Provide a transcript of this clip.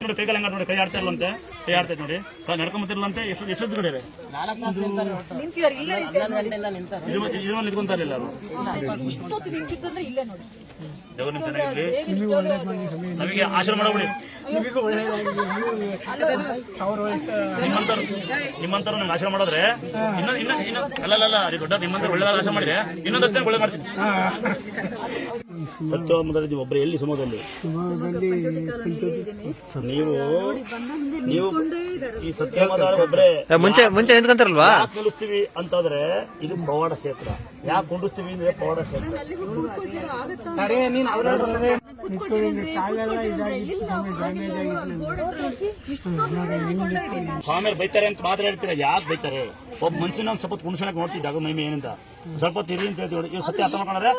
ನೋಡಿ ಕೈ ಹೆಂಗ ನೋಡಿ ಕೈ ಆಡ್ತಾ ಇಲ್ಲಂತೆ ಕೈ ಆಡ್ತೈತೆ ನೋಡಿ. ನಡ್ಕೊಂಬತ್ತಿರ್ಲಂತೆ ಎಷ್ಟು ಎಷ್ಟು ಕಡೆ ನಿಂತಿದ್ದಾರೆ ಇಲ್ಲೇ ನಿಂತಿದ್ದಾರೆ ಇದ್ರ ಇದ್ರ ನಿಂತ್ಕೊಂತ ಇಲ್ಲೇ ದೇವ್ರ ನಿಮ್ ಚೆನ್ನಾಗಿರ್ಲಿ. ನಮಗೆ ಆಶ್ರಮ ಮಾಡಬಿಡಿ. ನಿಮ್ಮಂತರು ನಿಮ್ಮಂತರು ನಂಗೆ ಆಶ್ರಮ ಮಾಡಿದ್ರೆ ಇನ್ನೊಂದು ಇನ್ನ ಇನ್ನು ಅಲ್ಲ ರೀ ದೊಡ್ಡ ನಿಮ್ಮಂತರ ಒಳ್ಳೆದಾರ ಆಶ್ರಮ ಮಾಡಿದ್ರೆ ಇನ್ನೊಂದು ಹತ್ತು ಒಳ್ಳೆ ಮಾಡ್ತೀನಿ. ಸತ್ಯವಾದ ಒಬ್ಬರು ಎಲ್ಲಿ ಸಮೂಹದಲ್ಲಿ ನೀವು ನೀವು ಈ ಸತ್ಯವಾದ ಒಬ್ಬರೇ ಮುಂಚೆ ಮುಂಚೆ ನಿಂತ್ಕೊಂತಾರಲ್ವಾ? ಯಾಕೆ ನಿಲ್ಲಿಸ್ತೀವಿ ಅಂತಂದ್ರೆ ಇದು ಪವಾಡ ಕ್ಷೇತ್ರ. ಯಾಕೆ ಕುಂಡಿಸ್ತೀವಿ ಅಂದ್ರೆ ಪವಾಡ ಕ್ಷೇತ್ರ. ಸ್ವಾಮಿಯರು ಬೈತಾರೆ ಅಂತ ಮಾತ್ರ ಹೇಳ್ತೀರಾ? ಯಾಕೆ ಬೈತಾರೆ? ಒಬ್ಬ ಮನುಷ್ಯನ ಒಂದು ಸ್ವಲ್ಪ ಕುಣಿಸೋಣಕ್ಕೆ ನೋಡ್ತಿದ್ದಾಗ ಮೈಮೆ ಏನಂತ ಸ್ವಲ್ಪ ತಿರುಗಿ ಅಂತ ಹೇಳ್ತೀವಿ ಸತ್ಯ ಅರ್ಥ ಮಾಡ್ಕೊಂಡ್ರೆ